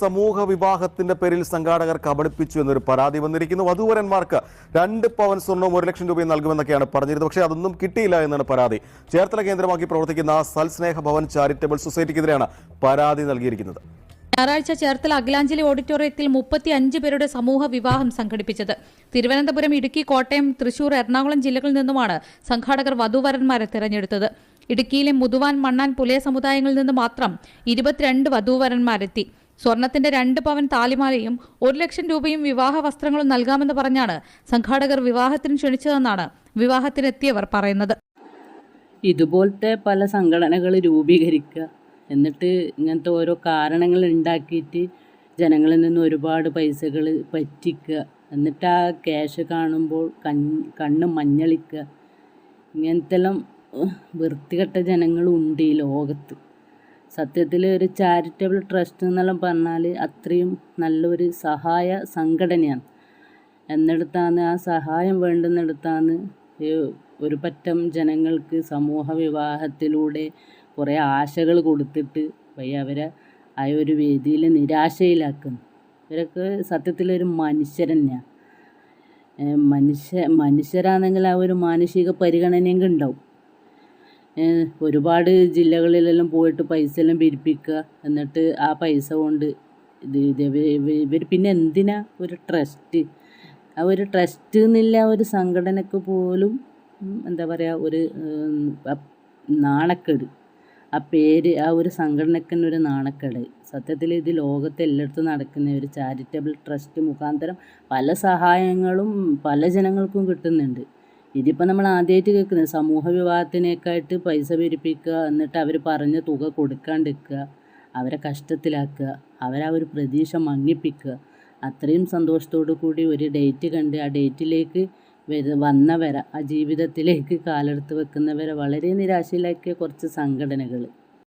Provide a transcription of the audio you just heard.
സമൂഹ വിവാഹത്തിന്റെ പേരിൽ സംഘാടകർ കബളിപ്പിച്ചു എന്നൊരു പരാതി വന്നിരിക്കുന്നു. വധുവരന്മാർക്ക് രണ്ട് പവൻ സ്വർണവും ഒരു ലക്ഷം രൂപയും നൽകുമെന്നൊക്കെയാണ് പറഞ്ഞിരുന്നത്. പക്ഷേ അതൊന്നും കിട്ടിയില്ല എന്നാണ് പരാതി. ചേർത്തല കേന്ദ്രമാക്കി പ്രവർത്തിക്കുന്ന സൽസ്നേഹ ഭവൻ ചാരിറ്റബിൾ സൊസൈറ്റിക്കെതിരെയാണ് പരാതി നൽകിയിരിക്കുന്നത്. ഞായറാഴ്ച ചേർത്തല അഖിലാഞ്ജലി ഓഡിറ്റോറിയത്തിൽ മുപ്പത്തി അഞ്ച് പേരുടെ സമൂഹ വിവാഹം സംഘടിപ്പിച്ചത്. തിരുവനന്തപുരം ഇടുക്കി കോട്ടയം തൃശൂർ എറണാകുളം ജില്ലകളിൽ നിന്നുമാണ് സംഘാടകർ വധൂവരന്മാരെ തിരഞ്ഞെടുത്തത്. ഇടുക്കിയിലെ മുതുവാൻ മണ്ണാൻ പുലയ സമുദായങ്ങളിൽ നിന്ന് മാത്രം ഇരുപത്തിരണ്ട് വധൂവരന്മാരെത്തി. സ്വർണത്തിന്റെ രണ്ട് പവൻ താലിമാലയും ഒരു ലക്ഷം രൂപയും വിവാഹ വസ്ത്രങ്ങളും നൽകാമെന്ന് പറഞ്ഞാണ് സംഘാടകർ വിവാഹത്തിന് ക്ഷണിച്ചതെന്നാണ് വിവാഹത്തിനെത്തിയവർ പറയുന്നത്. ഇതുപോലത്തെ പല സംഘടനകൾ രൂപീകരിക്കുക. എന്നിട്ട് ഇങ്ങനത്തെ ഓരോ കാരണങ്ങൾ ഉണ്ടാക്കിയിട്ട് ജനങ്ങളിൽ നിന്ന് ഒരുപാട് പൈസകൾ പറ്റിക്കുക. എന്നിട്ട് ആ ക്യാഷ് കാണുമ്പോൾ കൺ കണ്ണ് മഞ്ഞളിക്കുക. ഇങ്ങനത്തെല്ലാം വൃത്തികെട്ട ജനങ്ങളുണ്ട് ഈ ലോകത്ത്. സത്യത്തിൽ ഒരു ചാരിറ്റബിൾ ട്രസ്റ്റ് എന്നെല്ലാം പറഞ്ഞാൽ അത്രയും നല്ലൊരു സഹായ സംഘടനയാണ്. എന്നിടത്താണ് ആ സഹായം വേണ്ടുന്നിടത്താണ് ഒരു പറ്റം ജനങ്ങൾക്ക് സമൂഹ വിവാഹത്തിലൂടെ കുറേ ആശകൾ കൊടുത്തിട്ട് വയ്യ അവരെ ആ ഒരു വേദിയിൽ നിരാശയിലാക്കുന്നു. ഇവരൊക്കെ സത്യത്തിലൊരു മനുഷ്യർ തന്നെയാണ്. മനുഷ്യ മനുഷ്യരാണെങ്കിൽ ആ ഒരു മാനുഷിക പരിഗണനയെങ്കിലും ഉണ്ടാവും. ഒരുപാട് ജില്ലകളിലെല്ലാം പോയിട്ട് പൈസ എല്ലാം പിരിപ്പിക്കുക. എന്നിട്ട് ആ പൈസ കൊണ്ട് ഇത് ഇത് ഇവർ പിന്നെ എന്തിനാ ഒരു ട്രസ്റ്റ്? ആ ഒരു ട്രസ്റ്റ് എന്നില്ല ഒരു സംഘടനക്ക് പോലും എന്താ പറയുക ഒരു നാണക്കേട്. ആ പേര് ആ ഒരു സംഘടനക്ക് തന്നെ ഒരു നാണക്കേട്. സത്യത്തിൽ ഇത് ലോകത്ത് എല്ലായിടത്തും നടക്കുന്ന ഒരു ചാരിറ്റബിൾ ട്രസ്റ്റ് മുഖാന്തരം പല സഹായങ്ങളും പല ജനങ്ങൾക്കും കിട്ടുന്നുണ്ട്. ഇതിപ്പോൾ നമ്മൾ ആദ്യമായിട്ട് കേൾക്കുന്നത് സമൂഹ വിവാഹത്തിനേക്കായിട്ട് പൈസ പിരിപ്പിക്കുക എന്നിട്ട് അവർ പറഞ്ഞ തുക കൊടുക്കാണ്ടിരിക്കുക അവരെ കഷ്ടത്തിലാക്കുക അവരെ ഒരു പ്രതീക്ഷ മങ്ങിപ്പിക്കുക. അത്രയും സന്തോഷത്തോടു കൂടി ഒരു ഡേറ്റ് കണ്ട് ആ ഡേറ്റിലേക്ക് വര വന്നവരെ ആ ജീവിതത്തിലേക്ക് കാലെടുത്ത് വെക്കുന്നവരെ വളരെ നിരാശയിലാക്കിയ കുറച്ച് സംഘടനകൾ